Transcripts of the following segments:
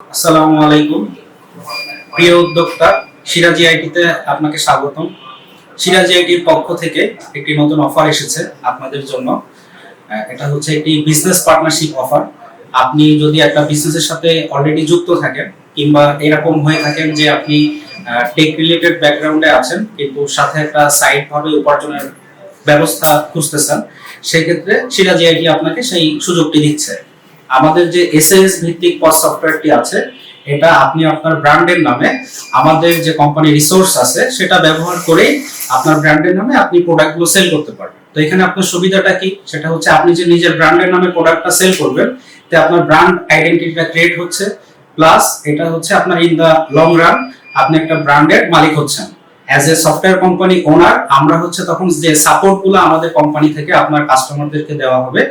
আসসালামু আলাইকুম। প্রিয় উদ্যোক্তা, সিরাজি আইটিতে আপনাকে স্বাগতম। সিরাজি আইটির পক্ষ থেকে একটি নতুন অফার এসেছে আপনাদের জন্য। এটা হচ্ছে একটি বিজনেস পার্টনারশিপ অফার। আপনি যদি একটা বিজনেসের সাথে অলরেডি যুক্ত থাকেন কিংবা এরকম হয়ে থাকেন যে আপনি টেক রিলেটেড ব্যাকগ্রাউন্ডে আছেন, কিন্তু সাথে একটা সাইড ভাবে উপার্জনের ব্যবস্থা খুঁজতেছেন, সেক্ষেত্রে সিরাজি আইটি আপনাকে সেই সুযোগটি দিচ্ছে। আমাদের যে এসএস ভিত্তিক পজ সফটওয়্যারটি আছে, এটা আপনি আপনার ব্র্যান্ডের নামে, আমাদের যে কোম্পানি রিসোর্স আছে, সেটা ব্যবহার করেই আপনার ব্র্যান্ডের নামে আপনি প্রোডাক্টগুলো সেল করতে পারবেন। তো এখানে আপনার সুবিধাটা কি? সেটা হচ্ছে আপনি যে নিজের ব্র্যান্ডের নামে প্রোডাক্টটা সেল করবেন, তে আপনার ব্র্যান্ড আইডেন্টিটিটা ক্রিয়েট হচ্ছে প্লাস এটা হচ্ছে আপনার ইন দা লং রান আপনি একটা ব্র্যান্ডের মালিক হচ্ছেন। As a software company owner আমরা হচ্ছে তখন যে সাপোর্টগুলো আমাদের কোম্পানি থেকে আপনার কাস্টমারদেরকে দেওয়া হবে,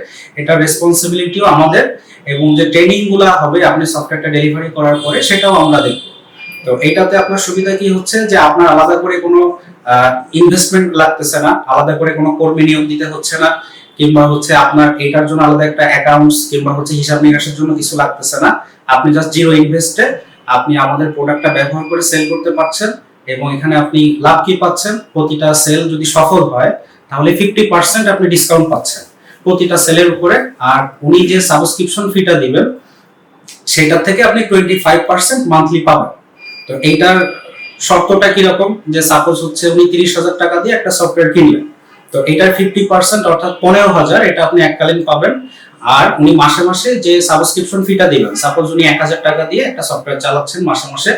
এটা রেসপন্সিবিলিটিও আমাদের এবং যে ট্রেনিংগুলা হবে আপনি সফটওয়্যারটা ডেলিভারি করার পরে সেটাও আমরা দেখব। তো এটাতে আপনার সুবিধা কি হচ্ছে যে আপনার আলাদা করে কোনো ইনভেস্টমেন্ট লাগতেছে না, আলাদা করে কোনো কর্মী নিয়োগ দিতে হচ্ছে না, কিংবা হচ্ছে আপনার এটার জন্য আলাদা একটা অ্যাকাউন্টস কিংবা হচ্ছে হিসাব নিকাশের জন্য কিছু লাগতেছে না, আপনি জাস্ট জিরো ইনভেস্টে আপনি আমাদের প্রোডাক্টটা ব্যবহার করে সেল করতে পারছেন। এবং এখানে আপনি লাভ কি পাচ্ছেন? প্রতিটা সেল যদি সফল হয়, তাহলে ফিফটি পার্সেন্ট আপনি ডিসকাউন্ট পাচ্ছেন প্রতিটা সেলের উপরে। আর উনি যে সাবস্ক্রিপশন ফিটা দিবেন, সেটা থেকে আপনি টোয়েন্টি ফাইভ পার্সেন্ট মান্থলি পাবেন। তো এইটার শর্তটা কীরকম? যে সাপোজ হচ্ছে উনি তিরিশ হাজার টাকা দিয়ে একটা সফটওয়্যার কিনলেন। তো এটার ফিফটি পার্সেন্ট অর্থাৎ পনেরো হাজার, এটা আপনি এককালীন পাবেন। আর উনি মাসে মাসে যে সাবস্ক্রিপশন ফিটা দিবেন সাপোজ উনি এক হাজার টাকা দিয়ে একটা সফটওয়্যার চালাচ্ছেন মাসে মাসে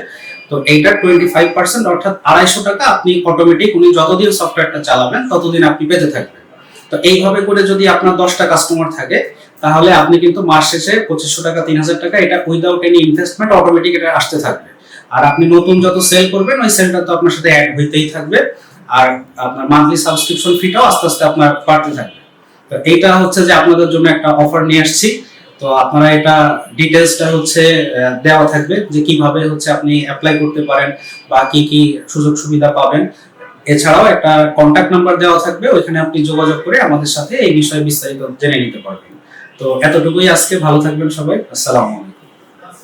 তো এইটার টোয়েন্টি ফাইভ পার্সেন্ট অর্থাৎ আড়াইশো টাকা আপনি অটোমেটিক উনি যতদিন সফটওয়্যারটা চালাবেন, ততদিন আপনি পেতে থাকবেন। তো এইভাবে করে যদি আপনার দশটা কাস্টমার থাকে, তাহলে আপনি কিন্তু মাস শেষে পঁচিশশো টাকা তিন হাজার টাকা এটা উইদাউট এনি ইনভেস্টমেন্ট অটোমেটিক এটা আসতে থাকবে। আর আপনি নতুন যত সেল করবেন, ওই সেলটা তো আপনার সাথে অ্যাড হইতেই থাকবে। আর আপনার মান্থলি সাবস্ক্রিপশন ফিটাও আস্তে আস্তে আপনার বাড়তে থাকবে। তো এইটা হচ্ছে যে আপনাদের জন্য একটা অফার নিয়ে আসছি। তো আপনারা এটা ডিটেলসটা হচ্ছে দেওয়া থাকবে যে কীভাবে হচ্ছে আপনি অ্যাপ্লাই করতে পারেন বা কি কি সুযোগ সুবিধা পাবেন। এছাড়াও একটা কন্ট্যাক্ট নাম্বার দেওয়া থাকবে, ওইখানে আপনি যোগাযোগ করে আমাদের সাথে এই বিষয়ে বিস্তারিত জেনে নিতে পারবেন। তো এতটুকুই আজকে, ভালো থাকবেন সবাই, আসসালামু আলাইকুম।